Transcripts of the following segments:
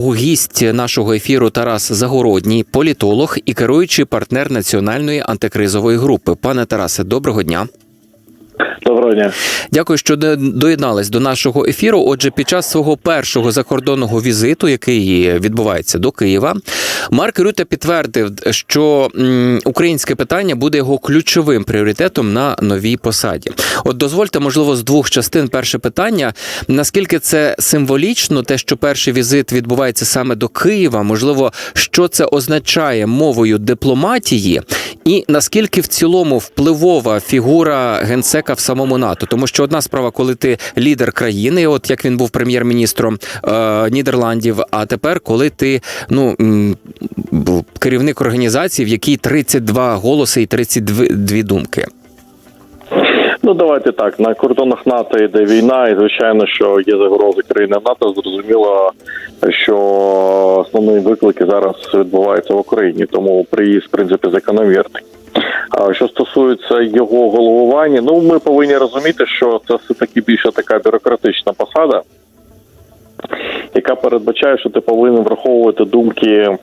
Гість нашого ефіру Тарас Загородній, політолог і керуючий партнер національної антикризової групи. Пане Тарасе, доброго дня. Доброго дня. Дякую, що до- доєднались до нашого ефіру. Отже, під час свого першого закордонного візиту, який відбувається до Києва, Марк Рюте підтвердив, що українське питання буде його ключовим пріоритетом на новій посаді. От дозвольте, можливо, з двох частин перше питання: наскільки це символічно, те, що перший візит відбувається саме до Києва, можливо, що це означає мовою дипломатії, і наскільки в цілому впливова фігура генсека в самому НАТО, тому що одна справа, коли ти лідер країни, от як він був прем'єр-міністром е, Нідерландів, а тепер, коли ти ну керівник організації, в якій 32 голоси і 32 думки. Ну давайте так. На кордонах НАТО йде війна, і звичайно, що є загрози країни НАТО. Зрозуміло, що основні виклики зараз відбуваються в Україні, тому приїзд, в принципі, закономірний. А що стосується його головування, ну ми повинні розуміти, що це все таки більше така бюрократична посада, яка передбачає, що ти повинен враховувати думки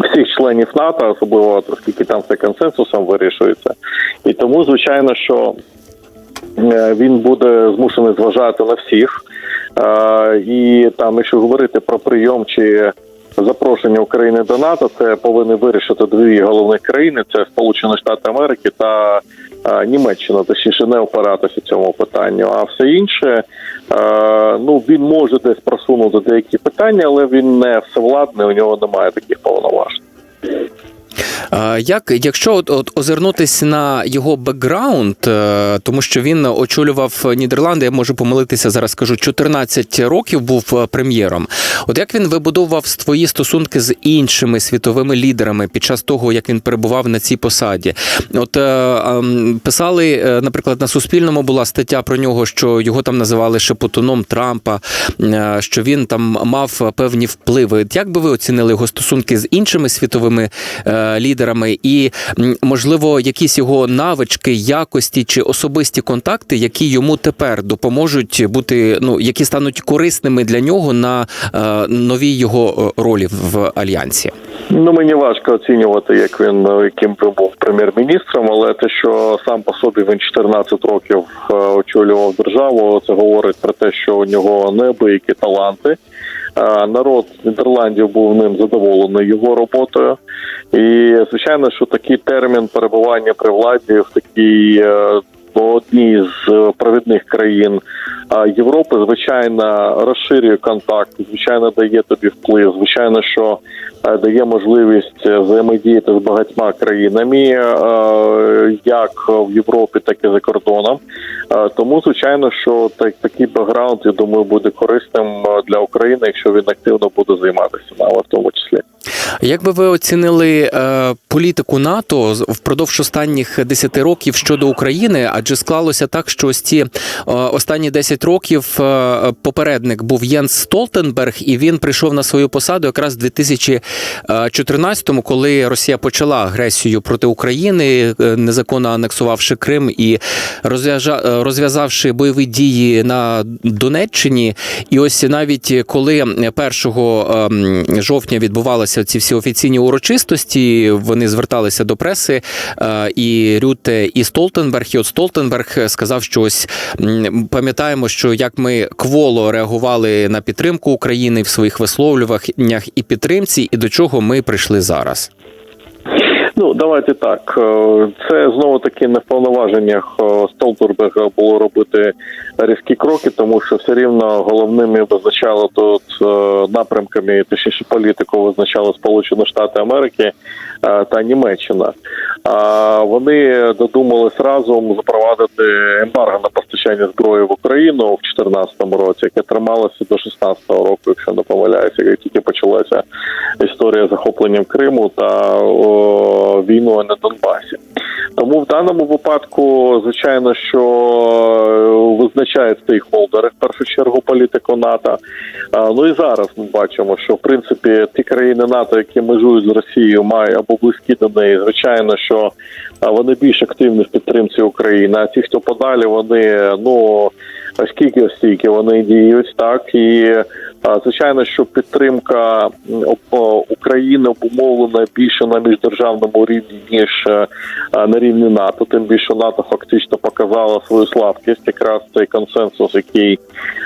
всіх членів НАТО, особливо оскільки там все консенсусом вирішується. І тому, звичайно, що е, він буде змушений зважати на всіх. Е, І там, якщо говорити про прийом чи запрошення України до НАТО, це повинні вирішити дві головні країни: це Сполучені Штати Америки та е, Німеччина, точніше не опиратися цьому питанню. А все інше, е, ну він може десь просунути деякі питання, але він не всевладний, у нього немає таких повноважень. Як, якщо от, от озирнутись на його бекграунд, е, тому що він очолював Нідерланди, я можу помилитися зараз. Скажу 14 років був е, прем'єром. От як він вибудовував свої стосунки з іншими світовими лідерами під час того, як він перебував на цій посаді? От е, ем, писали, наприклад, на Суспільному була стаття про нього, що його там називали шепотуном Трампа, що він там мав певні впливи. Як би ви оцінили його стосунки з іншими світовими лідерами, і можливо якісь його навички, якості чи особисті контакти, які йому тепер допоможуть бути, ну які стануть корисними для нього на е, новій його е, ролі в альянсі? Ну мені важко оцінювати, як він е, яким би був прем'єр-міністром, але те, що сам по собі він 14 років очолював державу, це говорить про те, що у нього неабиякі таланти. Народ Нідерландів був ним задоволений його роботою, і звичайно, що такий термін перебування при владі в такій е, одній з провідних країн Європи, звичайно, розширює контакт, звичайно, дає тобі вплив. Звичайно, що дає можливість е, взаємодіяти з багатьма країнами, е, як в Європі, так і за кордоном. Е, Тому, звичайно, що так, такий бекграунд, я думаю, буде корисним е, для України, якщо він активно буде займатися нами, в тому числі. Як би ви оцінили е, політику НАТО впродовж останніх 10 років щодо України? Адже склалося так, що ось ці е, останні 10 років е, попередник був Єнс Столтенберг, і він прийшов на свою посаду якраз в 2014-му, коли Росія почала агресію проти України, е, незаконно анексувавши Крим і е, розв'язавши бойові дії на Донеччині. І ось навіть коли 1 ем, жовтня відбувалися ці всі офіційні урочистості, вони зверталися до преси, е, і Рюте, і Столтенберг. І от Столтенберг сказав, що ось пам'ятаємо, що як ми кволо реагували на підтримку України в своїх висловлюваннях і підтримці, і до чого ми прийшли зараз. Ну давайте так. е, Це знову таки не в повноваженнях е, Столтерберга було робити різкі кроки, тому що все рівно головними визначали тут е, напрямками, точніше політику визначали Сполучені Штати Америки та Німеччина. Вони додумались разом запровадити ембарго на постачання зброї в Україну в 2014 році, яке трималося до 2016 року, якщо не помиляюся, як тільки почалася історія з захопленням Криму та війною на Донбасі. Тому в даному випадку, звичайно, що е, визначають стейкхолдери в першу чергу політику НАТО. Ну і зараз ми бачимо, що в принципі ті країни НАТО, які межують з Росією, мають або близькі до неї, звичайно, що вони більш активні в підтримці України. А ті, хто подалі, вони ну оскільки стільки вони діють так і Звичайно, що підтримка України обумовлена більше на міждержавному рівні ніж е, е, на рівні НАТО. Тим більше НАТО фактично показала свою слабкість. Якраз цей консенсус, який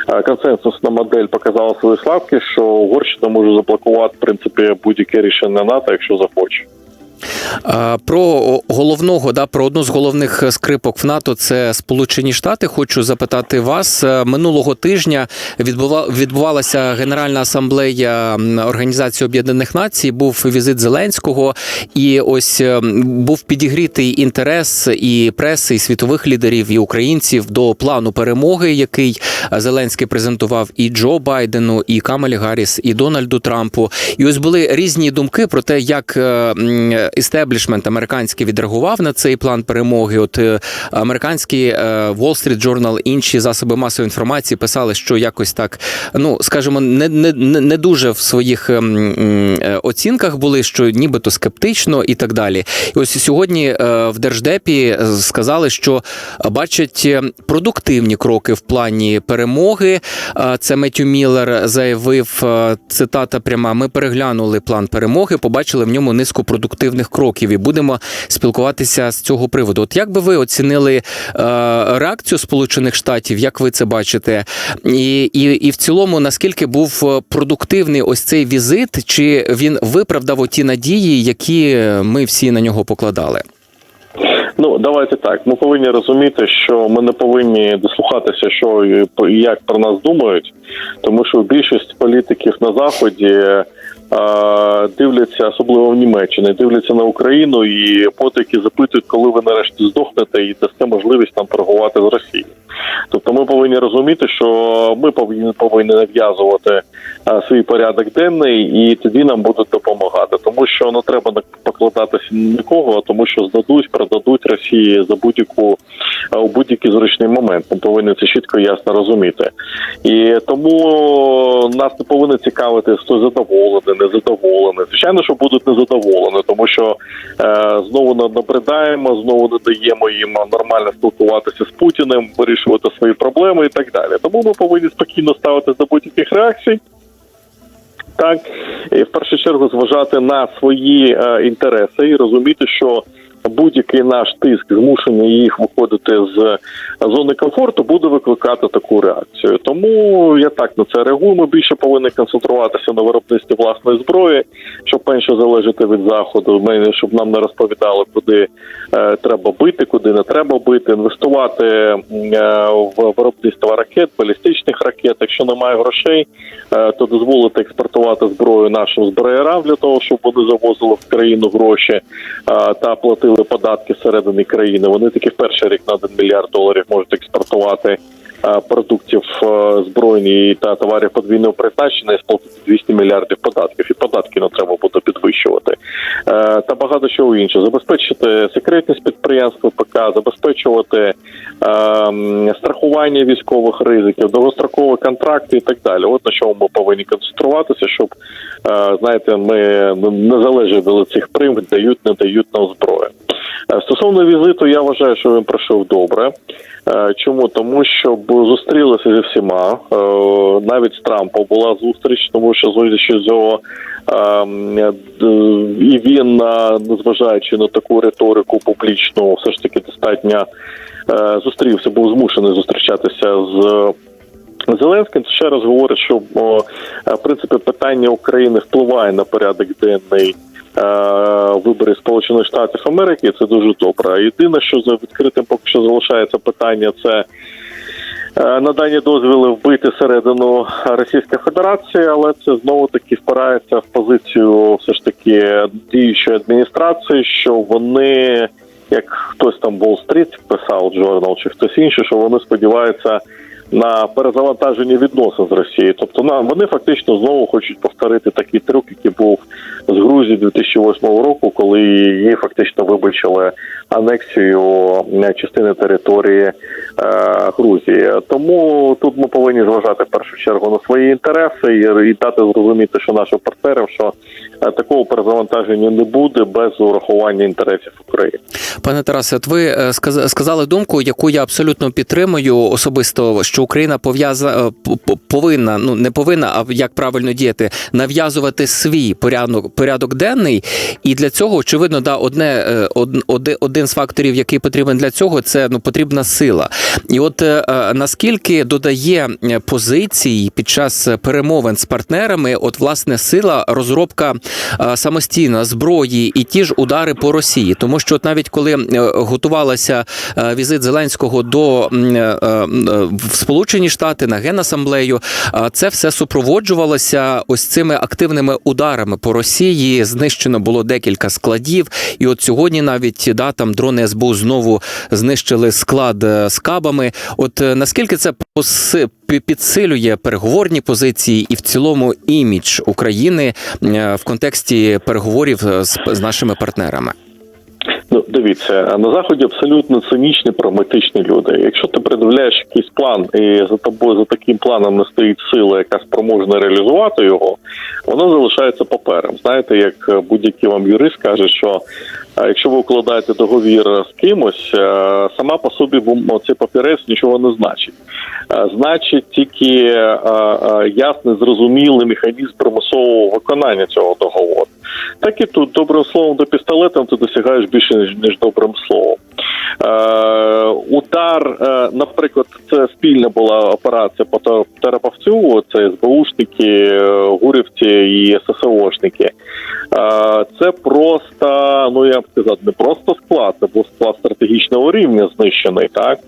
е, консенсусна модель показала свою слабкість, що Угорщина може заблокувати в принципі будь-яке рішення НАТО, якщо захоче. Е, Про головного, да, про одну з головних скрипок в НАТО це Сполучені Штати. Хочу запитати вас Е, минулого тижня. Відбува, відбувалася Генеральна асамблея Організації Об'єднаних Націй. Був візит Зеленського, і ось е, був підігрітий інтерес і преси, і світових лідерів, і українців до плану перемоги, який Зеленський презентував і Джо Байдену, і Камалі Гарріс, і Дональду Трампу. І ось були різні думки про те, як е, істеблішмент американський відреагував на цей план перемоги. От е, американські е, Wall Street Journal, інші засоби масової інформації писали, що якось так, ну скажімо, не, не, не дуже в своїх ем, е, оцінках були, що нібито скептично і так далі. І ось сьогодні в держдепі сказали, що бачать продуктивні кроки в плані перемоги. Це Меттю Міллер заявив цитата пряма. Ми переглянули план перемоги, побачили в ньому низку продуктивних кроків і будемо спілкуватися з цього приводу. От як би ви оцінили е, реакцію Сполучених Штатів? Як ви це бачите? І, і, і в цілому, наскільки був е, продуктивний ось цей візит, чи він виправдав оті надії, які ми всі на нього покладали? Ну давайте так. Ми повинні розуміти, що ми не повинні дослухатися, що і як про нас думають, тому що більшість політиків на заході дивляться, особливо в Німеччині, дивляться на Україну і потики запитують, коли ви нарешті здохнете і дасте можливість нам торгувати з Росією. Тобто ми повинні розуміти, що ми повинні повинні нав'язувати свій порядок денний, і тоді нам будуть допомагати. Тому що не треба покладатися на кого, тому що здадуть, продадуть Росії за будь-яку у будь-який зручний момент. Ми повинні це чітко і ясно розуміти. І тому нас не повинно цікавити, хто задоволений, незадоволений. Звичайно, що будуть незадоволені, тому що е, знову не набридаємо, знову не даємо їм нормально спілкуватися з Путіним, вирішувати свої проблеми і так далі. Тому ми повинні спокійно ставитися до будь-яких реакцій. Так, і в першу чергу зважати на свої е, інтереси і розуміти, що будь-який наш тиск, змушення їх виходити з зони комфорту, буде викликати таку реакцію. Тому я так на це реагую. Ми більше повинні концентруватися на виробництві власної зброї, щоб менше залежати від заходу, щоб нам не розповідали, куди е, треба бити, куди не треба бити, інвестувати е, в виробництво ракет, балістичних ракет. Якщо немає грошей, е, то дозволити експортувати зброю нашим зброярам для того, щоб вони завозили в країну гроші е, та платили податки всередині країни. Вони таки в перший рік на 1 мільярд доларів можуть експортувати. е, Продуктів збройні та товарів подвійного призначення і сплатити 200 мільярдів податків, і податки не треба буде підвищувати. Е, Та багато чого інше. Забезпечити секретність підприємств ПК, забезпечувати ем, страхування військових ризиків, довгострокові контракти і так далі. От на чому ми повинні концентруватися, щоб е, знаєте, ми не залежали цих примх, дають, не дають нам зброю. Е, Стосовно візиту, я вважаю, що він пройшов добре. Чому? Тому що зустрілися зі всіма. Навіть з Трампом була зустріч, тому що з цього і він, е, незважаючи на таку риторику публічну, все ж таки достатньо е, зустрівся, був змушений зустрічатися з. Зеленським це ще раз говорить, що е, в принципі питання України впливає на порядок денний е, виборів Сполучених Штатів Америки. Це дуже добре. Єдине, що за відкритим поки що залишається питання, це е, надання дозвілів вбити середину Російської Федерації, але це знову таки впирається в позицію все ж таки діючої адміністрації, що вони. Як хтось там Wall Street писав Journal чи хтось інший, що вони сподіваються на перезавантаження відносин з Росією. Тобто на вони фактично знову хочуть повторити такий трюк, який був з Грузії 2008 року, коли її фактично вибачили анексію е, частини території е, Грузії. Тому тут ми повинні зважати в першу чергу на свої інтереси і, дати зрозуміти, що нашим партнерам, що е, такого перезавантаження не буде без урахування інтересів України. Пане Тарасе, от ви сказали думку, яку я абсолютно підтримую особисто, що Україна пов'яза е, п- п- повинна, ну не повинна, а як правильно діяти, нав'язувати свій порядок порядок денний. І для цього очевидно, да, одне е, од- оди- один з факторів, який потрібен для цього, це ну потрібна сила. І от е, е, наскільки додає е, позицій під час перемовин з партнерами, от власне сила розробка самостійно зброї і ті ж удари по Росії, тому що от навіть коли готувалася візит Зеленського до в Сполучені Штати на генасамблею, це все супроводжувалося ось цими активними ударами по Росії. Знищено було декілька складів, і от сьогодні навіть да там дрони СБУ знову знищили склад е, з кабами. От е, наскільки це підсилює переговорні позиції і в цілому імідж України е, в контексті переговорів е, з нашими партнерами? Дивіться, на заході абсолютно цинічні, прагматичні люди. Якщо ти придивляєш якийсь план, і за тобою за таким планом не стоїть сила, яка спроможна реалізувати його, воно залишається папером. Знаєте, як будь-який вам юрист каже, що е, якщо ви укладаєте договір з кимось, е, сама по собі цей папірець нічого не значить. Е, Значить, тільки е, е, ясний, зрозумілий механізм примусового виконання цього договору. Так і тут добрим словом до пістолетом ти досягаєш більше ніж, ніж добрим словом. Е, удар, е, наприклад, це спільна була операція по Тер- Терапавцю, це СБУшники, е, гурівці і ССОшники. Е, це просто, ну я б сказав, не просто склад, це був склад стратегічного рівня знищений. Так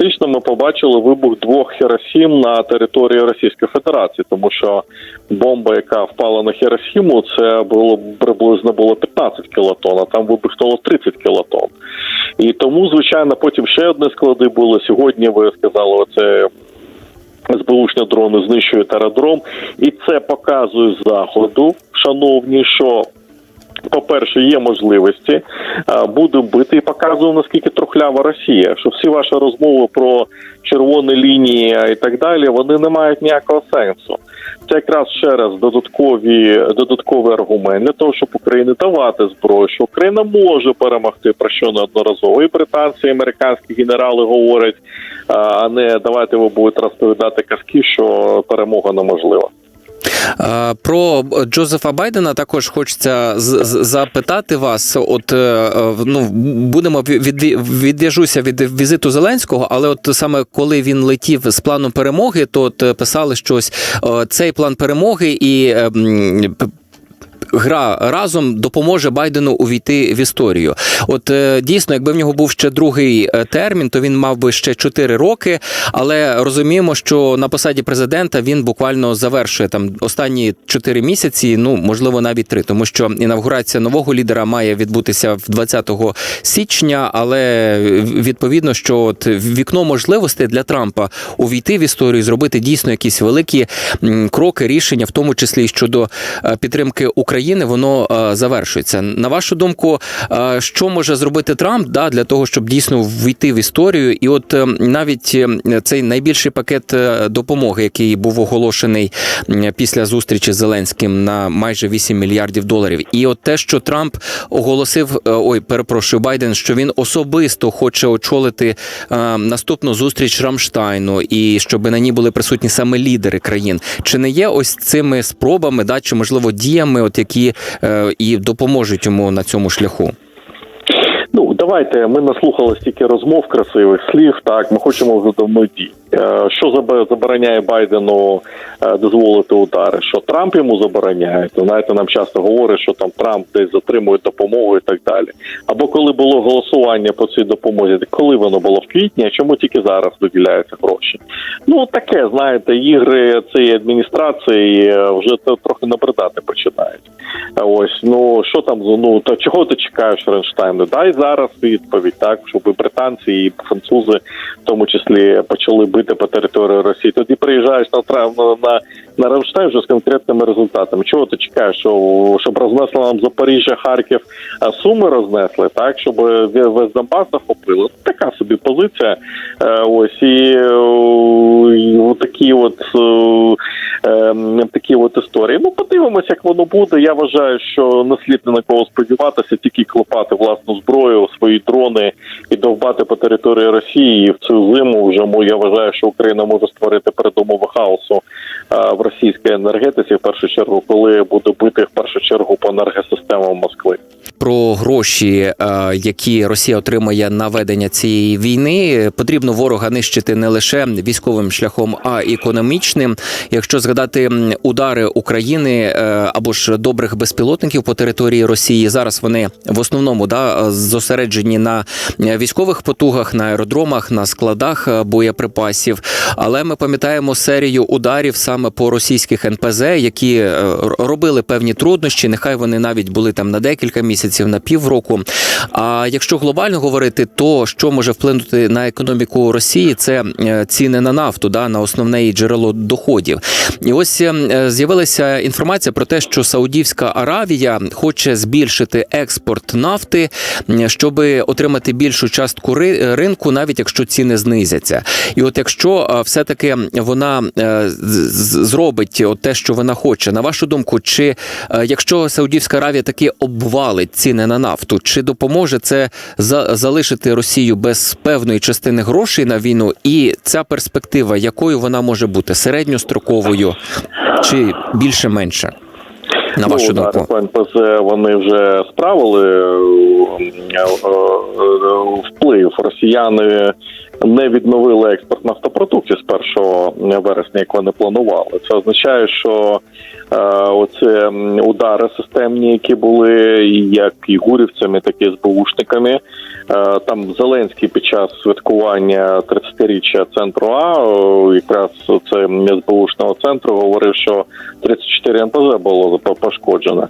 фактично, ми побачили вибух двох Хіросім на території Російської Федерації, тому що бомба, яка впала на Хіросіму, це було приблизно було 15 кілотон, а там вибухнуло 30 кілотон. І тому, звичайно, потім ще одні склади були. Сьогодні ви сказали, оце СБУшні дрони знищують аеродром, і це показує заходу, шановні, що. По-перше, є можливості, а, будемо бити і показуємо, наскільки трухлява Росія. Що всі ваші розмови про червоні лінії і так далі, вони не мають ніякого сенсу. Це якраз ще раз додаткові додатковий аргумент для того, щоб Україні давати зброю, що Україна може перемогти, про що неодноразово. І британці, і американські генерали говорять, а, а не давайте ви будете розповідати казки, що перемога неможлива. Е, Про Джозефа Байдена також хочеться запитати вас. От е, е, ну будемо від, відв'яжуся від візиту Зеленського, але от саме коли він летів з планом перемоги, то от е, писали щось е, цей план перемоги і. Гра разом допоможе Байдену увійти в історію. От е, дійсно, якби в нього був ще другий е, термін, то він мав би ще 4 роки. Але розуміємо, що на посаді президента він буквально завершує там останні 4 місяці, ну можливо навіть 3, тому що інавгурація нового лідера має відбутися в 20 січня. Але відповідно, що от вікно можливостей для Трампа увійти в історію, зробити дійсно якісь великі кроки, рішення, в тому числі і щодо е, підтримки України, воно е, завершується. На вашу думку, е, що може зробити Трамп да, для того, щоб дійсно ввійти в історію? І от е, навіть е, цей найбільший пакет е, допомоги, який був оголошений після зустрічі з Зеленським на майже 8 мільярдів доларів, і от те, що Трамп оголосив, ой, перепрошую, Байден, що він особисто хоче очолити наступну зустріч Рамштайну, і щоб на ній були присутні саме лідери країн. Чи не є ось цими спробами, да, чи можливо діями, от які е, і допоможуть йому на цьому шляху? Ну давайте ми наслухали стільки розмов, красивих слів. Так, ми хочемо вже давно дій. Е, Що забороняє Байдену е, дозволити удари? Що Трамп йому забороняє? То знаєте, нам часто говорять, що там Трамп десь затримує допомогу і так далі. Або коли було голосування по цій допомозі, коли воно було в квітні, а чому тільки зараз виділяються гроші? Ну таке, знаєте, ігри цієї адміністрації е, вже трохи набридати починають. Ось ну що там ну то чого ти чекаєш Ренштайн? Дай зараз відповідь, так щоб британці і французи, в тому числі, почали бити по території Росії. Тоді приїжджаєш на трав на, на, Рамштайн вже з конкретними результатами. Чого ти чекаєш? Що щоб рознесли нам Запоріжжя, Харків, а Суми рознесли, так щоб весь Донбас захопили? Така собі позиція. Е, Ось і, е, такі от. е, ем, такі от історії. Ну, подивимося, як воно буде. Я вважаю, що не слід на кого сподіватися, тільки клепати власну зброю, свої дрони і довбати по території Росії. В цю зиму вже я вважаю, що Україна може створити передумови хаосу в російській енергетиці. В першу чергу, коли буде бити в першу чергу по енергосистемам Москви. Про гроші, е, які Росія отримає на ведення цієї війни, потрібно ворога нищити не лише військовим шляхом, а й економічним. Якщо згадати удари України е, або ж добрих безпілотників по території Росії, зараз вони в основному да зосереджені на е, військових потугах, на аеродромах, на складах е, боєприпасів. Але ми пам'ятаємо серію ударів саме по російських НПЗ, які е, робили певні труднощі. Нехай вони навіть були там на декілька місяців, на півроку. А якщо глобально говорити, то що може вплинути на економіку Росії, це ціни на нафту, да, на основне її джерело доходів. І ось з'явилася інформація про те, що Саудівська Аравія хоче збільшити експорт нафти, щоб отримати більшу частку ри- ринку, навіть якщо ціни знизяться. І от якщо все-таки вона е, зробить от те, що вона хоче, на вашу думку, чи е, якщо Саудівська Аравія таки обвалить ціни на нафту, чи допоможе це за- залишити Росію без певної частини грошей на війну? І ця перспектива, якою вона може бути середньостроковою чи більше менше? На вашу ну, думку, удари НПЗ вони вже справили е, е, е, вплив. Росіяни не відновили експорт нафтопродуктів з 1 вересня, як вони планували. Це означає, що е, оце м, удари системні, які були як і гурівцями, так і СБУшниками. Е, Там Зеленський під час святкування 30-річчя центру А, якраз це СБУшного центру, говорив, що 34 НПЗ було по- пошкоджено.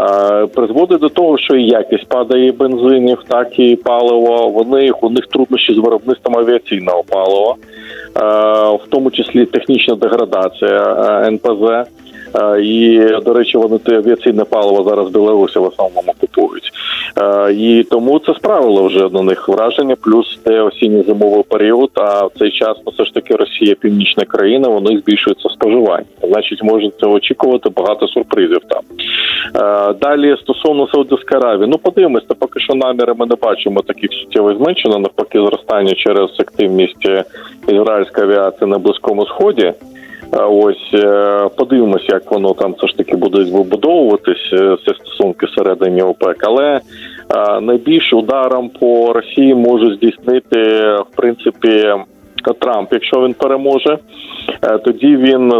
Е, Призводить до того, що і якість падає бензинів, так і паливо. Вони у них труднощі з виробництвом авіаційного палива, е, в тому числі технічна деградація е, НПЗ. Е, І, до речі, вони те авіаційне паливо зараз в Білорусі в основному купують. Е, І тому це справило вже на них враження, плюс те осінньо-зимовий період. А в цей час ну, все ж таки Росія північна країна, вони збільшується споживання. Значить, можете очікувати багато сюрпризів там. Е, Далі стосовно Саудівської Аравії, ну подивимось, та поки що наміри ми не бачимо таких суттєво зменшено, навпаки, зростання через активність ізраїльської авіації на близькому сході. Ось е, подивимося, як воно там все ж таки буде вибудовуватись е, ці стосунки всередині ОПЕК. Але найбільш ударом по Росії може здійснити в принципі Трамп, якщо він переможе, Е, тоді він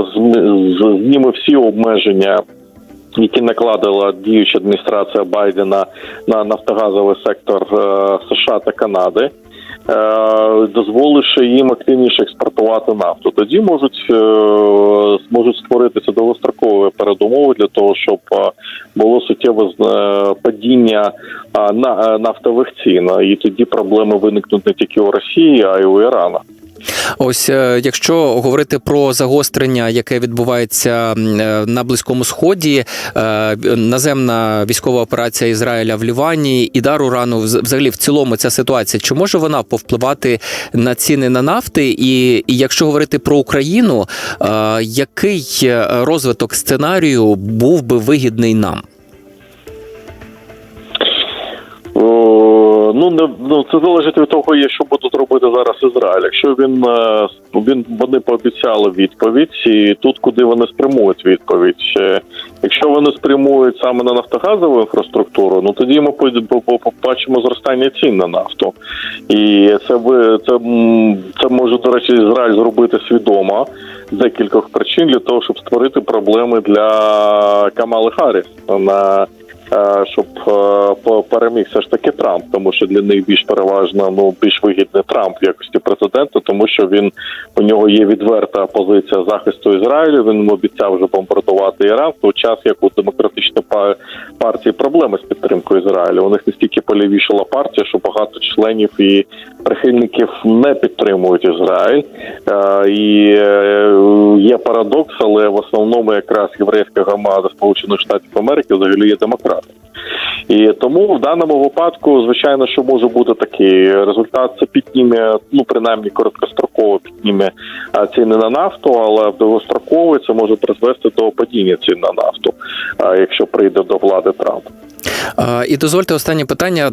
зніме всі обмеження. Які накладила діюча адміністрація Байдена на нафтогазовий сектор е, США та Канади, дозволивши їм активніше експортувати нафту. Тоді можуть можуть зможуть створитися довгострокові передумови для того, щоб е, було суттєве е, падіння е, на е, нафтових цін. І тоді проблеми виникнуть не тільки у Росії, а й у Ірану. Ось е, якщо говорити про загострення, яке відбувається е, на близькому сході, е, наземна військова операція Ізраїля в Лівані і дар урану, вз- взагалі в цілому ця ситуація, чи може вона повпливати на ціни на нафти? І, якщо говорити про Україну, який розвиток сценарію був би вигідний нам? Ну не ну це залежить від того, що будуть робити зараз Ізраїль. Якщо він е, він вони пообіцяли відповідь, і тут куди вони спрямують відповідь. Е, Якщо вони спрямують саме на нафтогазову інфраструктуру, ну тоді ми по- по- по- побачимо зростання цін на нафту, і це ви це, це може до речі Ізраїль зробити свідомо з декількох причин для того, щоб створити проблеми для Камали Харріс на щоб е, переміг все ж таки Трамп, тому що для них більш переважно ну більш вигідний Трамп в якості президента, тому що він у нього є відверта позиція захисту Ізраїлю. Він обіцяв вже бомбардувати Іран в той час, як у демократичної па- партії проблеми з підтримкою Ізраїлю. У них настільки полівішала партія, що багато членів і прихильників не підтримують Ізраїль. Е, І е, є парадокс, але в основному якраз єврейська громада Сполучених Штатів Америки взагалі є демократом. І тому в даному випадку, звичайно, що може бути такий результат. Це підніме, ну принаймні короткостроково підніме ціни на нафту, але довгостроково це може призвести до падіння цін на нафту, якщо прийде до влади Трамп. І дозвольте останнє питання.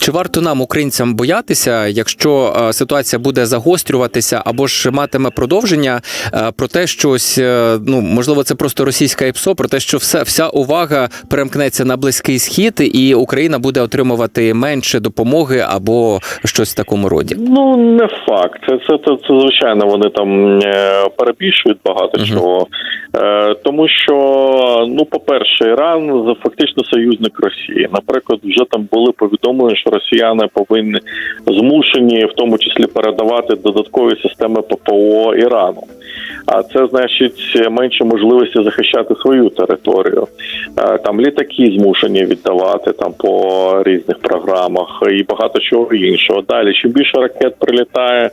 Чи варто нам, українцям, боятися, якщо е, ситуація буде загострюватися або ж матиме продовження е, про те, що ось, е, ну можливо, це просто російська ІПСО, про те, що все вся увага перемкнеться на близький схід, і Україна буде отримувати менше допомоги або щось в такому роді. Ну не факт. Це це, це, це звичайно вони там перебільшують багато Мгм. чого. Е, тому що, ну, по-перше, Іран за- фактично союзник Росії. Наприклад, вже там були повідомлення, що росіяни повинні змушені, в тому числі, передавати додаткові системи ППО Ірану. А це значить менше можливості захищати свою територію. Е, Там літаки змушені віддавати там по різних програмах і багато чого іншого. Далі, чим більше ракет прилітає.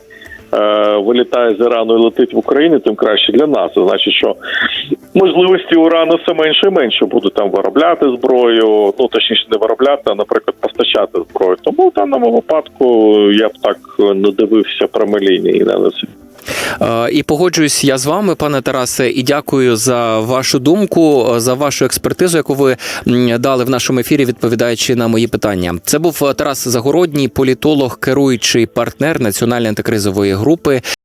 Е, Вилітає з Ірану і летить в Україну, тим краще для нас. Це значить, що можливості урану все менше і менше будуть там виробляти зброю, ну точніше не виробляти, а наприклад, постачати зброю. Тому в даному випадку я б так не дивився прямолінії на це. Е, І погоджуюсь я з вами, пане Тарасе, і дякую за вашу думку, е, за вашу експертизу, яку ви дали в нашому ефірі, відповідаючи на мої питання. Це був Тарас Загородній, політолог, керуючий партнер національної антикризової групи.